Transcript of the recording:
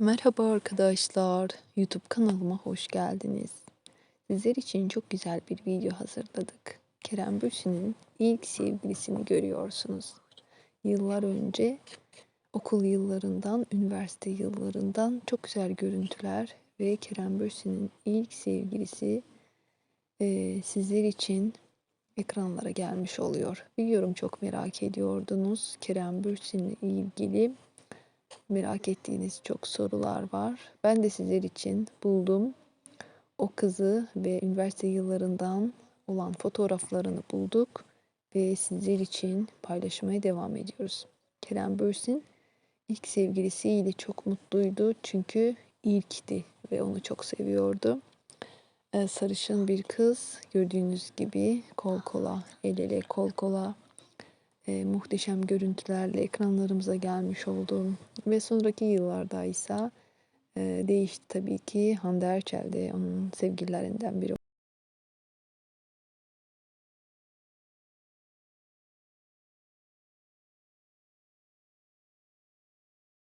Merhaba arkadaşlar. YouTube kanalıma hoş geldiniz. Sizler için çok güzel bir video hazırladık. Kerem Bürsin'in ilk sevgilisini görüyorsunuz. Yıllar önce okul yıllarından, üniversite yıllarından çok güzel görüntüler ve Kerem Bürsin'in ilk sevgilisi eee, sizler için ekranlara gelmiş oluyor. Biliyorum çok merak ediyordunuz Kerem Bürsin'le ilgili merak ettiğiniz çok sorular var. Ben de sizler için buldum. O kızı ve üniversite yıllarından olan fotoğraflarını bulduk ve sizler için paylaşmaya devam ediyoruz. Kerem Bürsin ilk sevgilisiyle çok mutluydu çünkü ilkti ve onu çok seviyordu. Ee, sarışın bir kız gördüğünüz gibi kol kola, el ele kol kola e, muhteşem görüntülerle ekranlarımıza gelmiş oldu. Ve sonraki yıllarda ise e, değişti tabii ki Hande Erçel de onun sevgililerinden biri